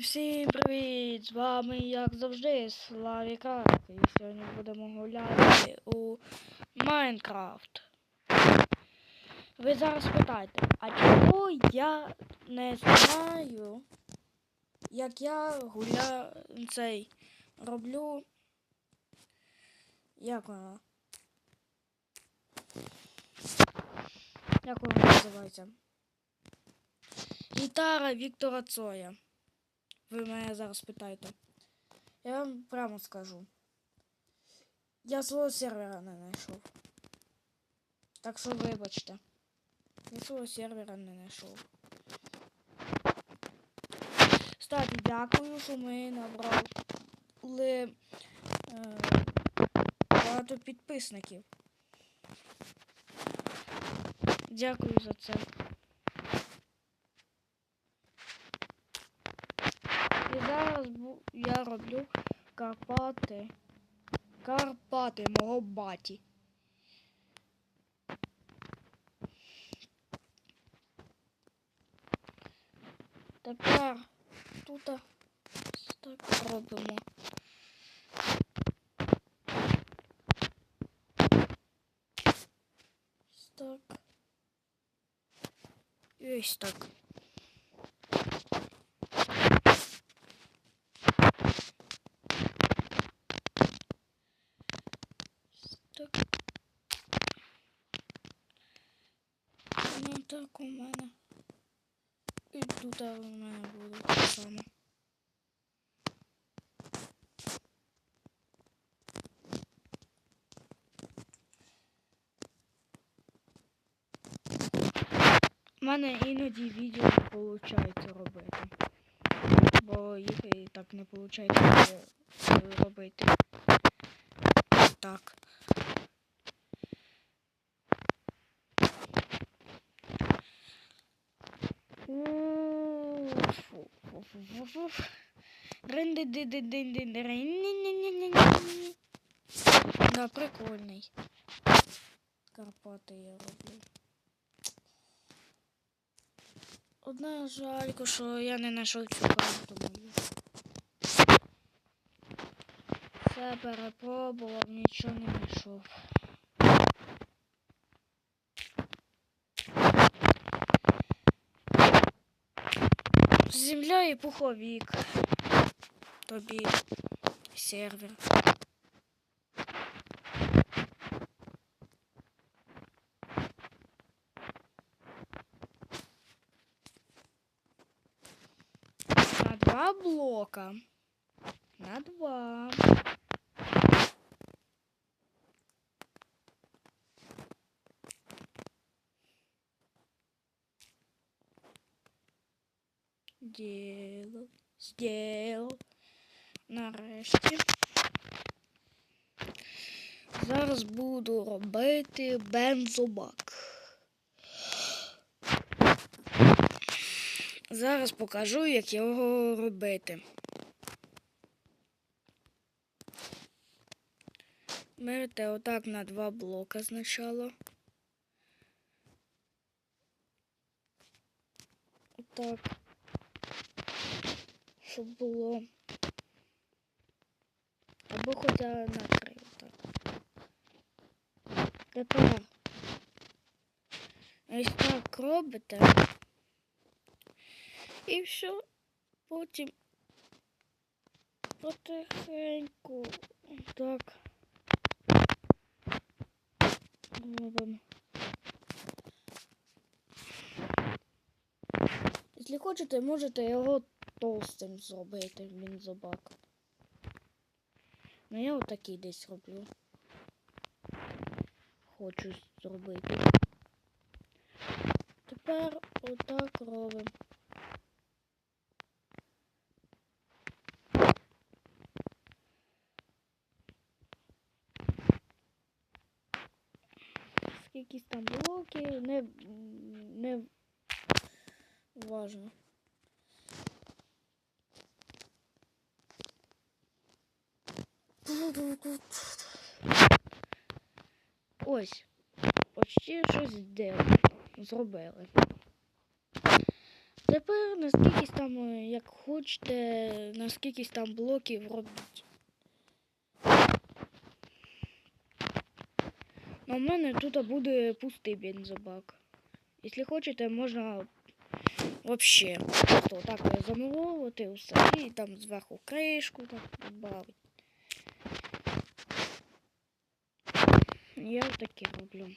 Всім привіт! З вами, як завжди, Славіка. І сьогодні будемо гуляти у Майнкрафт. Ви зараз питаєте, а чому я не знаю, як я гуля цей роблю. Як воно? Як воно називається? Гітара Віктора Цоя. Ви мене зараз питаєте. Я вам прямо скажу. Я свого сервера не знайшов. Так що вибачте. Я свого сервера не знайшов. Кстати, дякую, що ми набрали е, багато підписників. Дякую за це. І зараз бу- я роблю Карпати. Карпати мого баті. Тепер тут так робимо. Так. І ось. Так. Так у мене. І тут у мене буде так само. У мене іноді відео не виходить робити. Бо їх і так не виходить робити. Так. Да, прикольний. Карпати я роблю. Одна жалька, що я не знайшов цю карту мою. Все перепробував, нічого не знайшов. Земля і пуховик. Тобі сервер. На два блока. На два. Діло. Зділ. Нарешті. Зараз буду робити бензобак. Зараз покажу, як його робити. Берете отак на два блока спочатку. Отак. Щоб було. Або хоча на три отак. Тепер ось так робите. І все. Потім потихеньку так робимо. Якщо хочете, можете його толстим зробити він бензобак. Ну я отакий десь роблю. Хочу зробити. Тепер отак робимо. Скільки там блоків, не, не важно. Ось. Почти щось зробили. зробили. тепер на скількись там, е, як хочете, на скількись там блоків робіть. Ну, у мене тут буде пустий бензобак. Якщо хочете, можна вообще просто так замуровувати все і там зверху кришку так додати. Я таке роблю.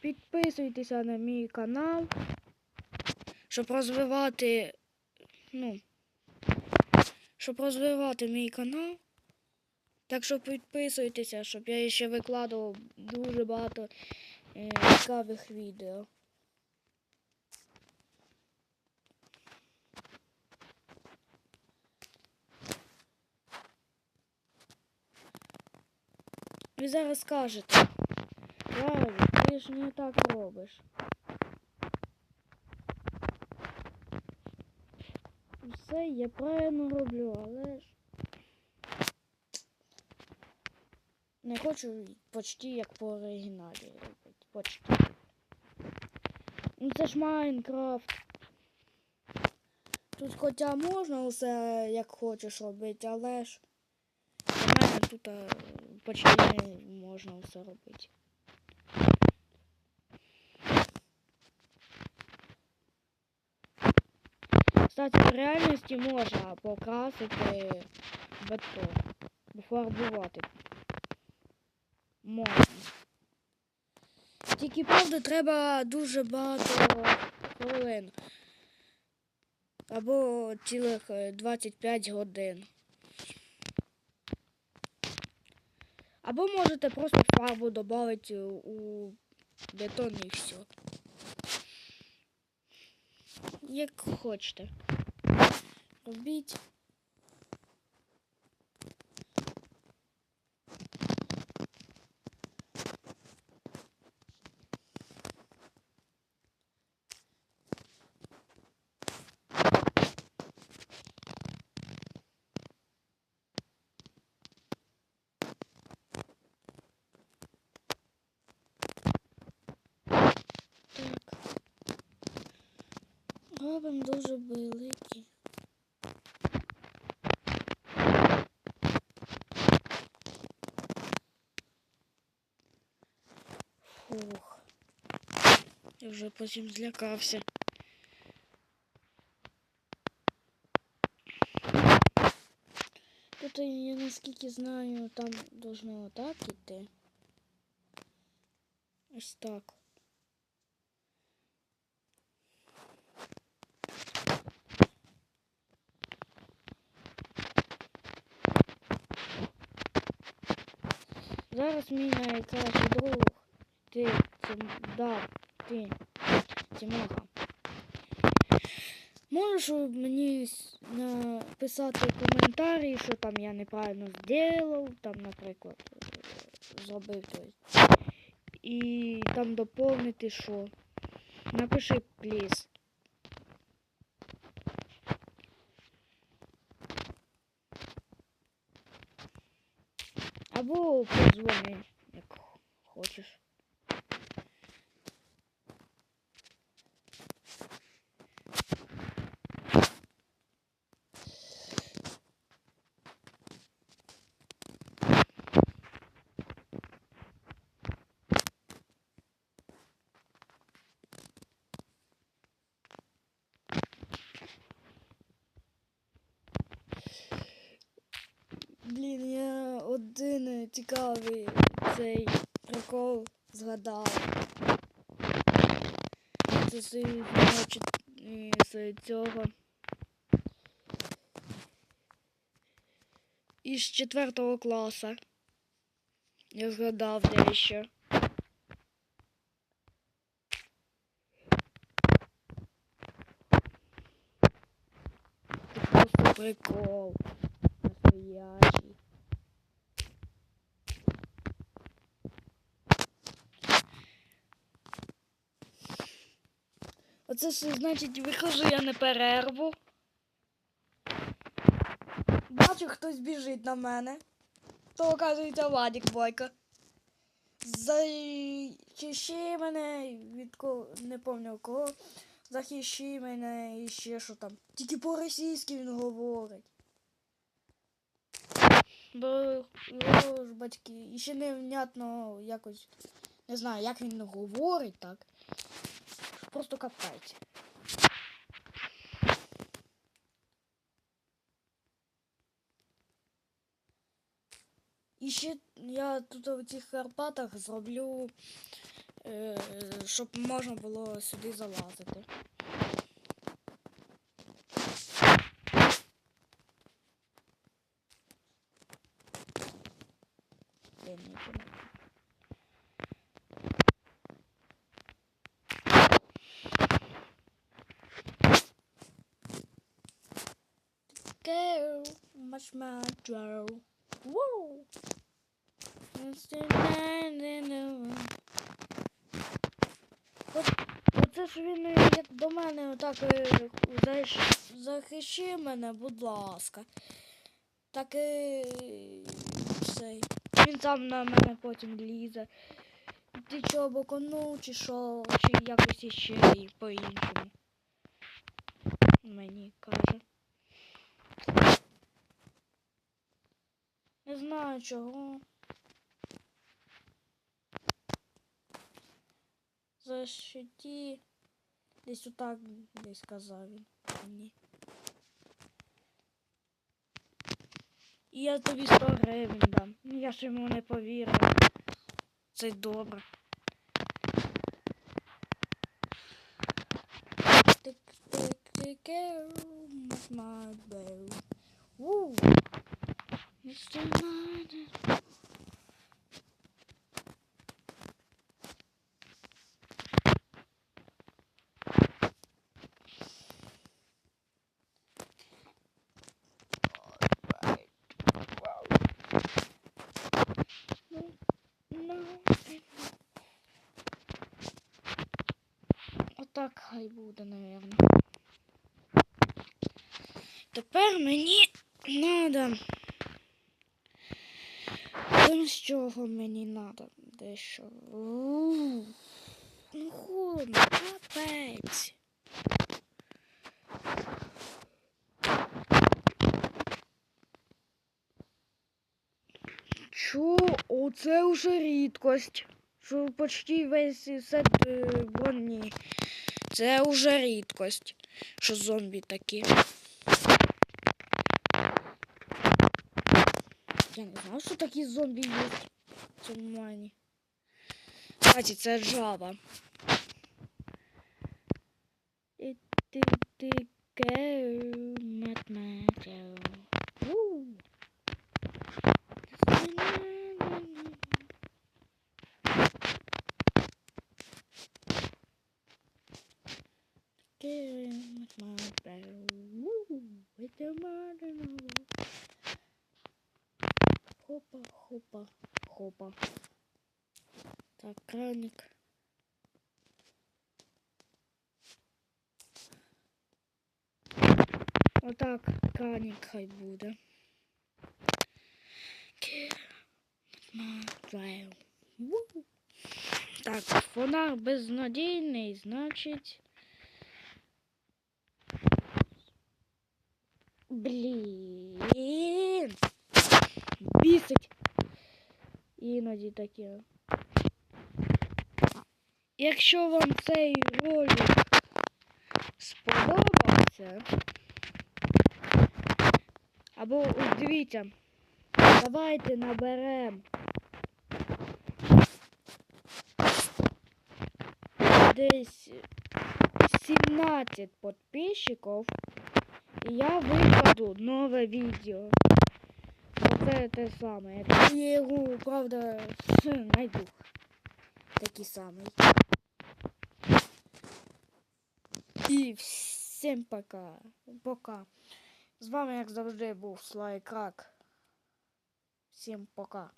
Підписуйтеся на мій канал, щоб розвивати, ну, щоб розвивати мій канал. Так що підписуйтеся, щоб я ще викладував дуже багато е, цікавих відео. Ви зараз скажете, Славі, ти ж не так робиш. Все, я правильно роблю, але ж. Не хочу почти як по оригіналі робити. Почти. Ну це ж Майнкрафт. Тут хоча можна усе як хочеш робити, але ж тут е, почти можна усе робити. Кстати, в реальності можна покрасити бетон, пофарбувати. Можна. Тільки правда треба дуже багато хвилин. Або цілих е, 25 годин. Або можете просто фарбу додати у бетон і все. Як хочете. Робіть. Так. Робимо дуже великий. Фух. Я вже потім злякався. Тут я наскільки знаю, там должно отак іти. Ось так. Зараз мій найкращий друг. Ти, Тим, да, ти, Тимоха. Можеш мені написати коментарі, що там я неправильно зробив, там, наприклад, зробив той. І там доповнити що. Напиши, пліз. Або подзвони, як хочеш. Цікавий цей прикол згадав. Це чет- і з цього. Із четвертого класу. Я згадав дещо. Це просто прикол. Оце що значить виходжу я на перерву. Бачу, хтось біжить на мене. То оказується Вадик Бойко. захищи мене від кого, не пам'ятаю кого. Захищи мене і ще що там. Тільки по-російськи він говорить. Бо його ж батьки. І ще невнятно якось. Не знаю, як він говорить так. Просто капець. І ще я тут у цих Карпатах зроблю, е, щоб можна було сюди залазити. Блін, Go, much my draw. От, оце ж він як до мене отак е, захищи мене, будь ласка. Так і цей. Він сам на мене потім лізе. Ти чого боконув, чи що, чи якось іще і по-іншому. Мені каже. Не знаю чого. Защиті. Десь отак десь казав він мені. І я тобі 100 гривень дам. Ну я ж йому не повірив. Це добре. Тик, тик, тик, my bell. Woo! Mr. Miner. Отак хай буде, напевно. Тепер мені надо. Ось з чого мені надо дещо. Ну холодно, капець. Чо? Оце вже рідкость. Що почти весь сет е, броні. Це вже рідкость, що зомбі такі. Я не знав, що такі зомбі є в. Кстати, це Java. Хопа, хопа, хопа. Так, краник. Отак, краник хай буде. Так, фонар безнадійний, значить. Блін. Бісить. Іноді таке. Якщо вам цей ролик сподобався, або ось дивіться, давайте наберемо десь 17 підписчиків, і я викладу нове відео. Оце те саме. Я його, правда, найду. Такий самий. І всім пока. Пока. З вами, як завжди, був Слайкрак. Всім пока.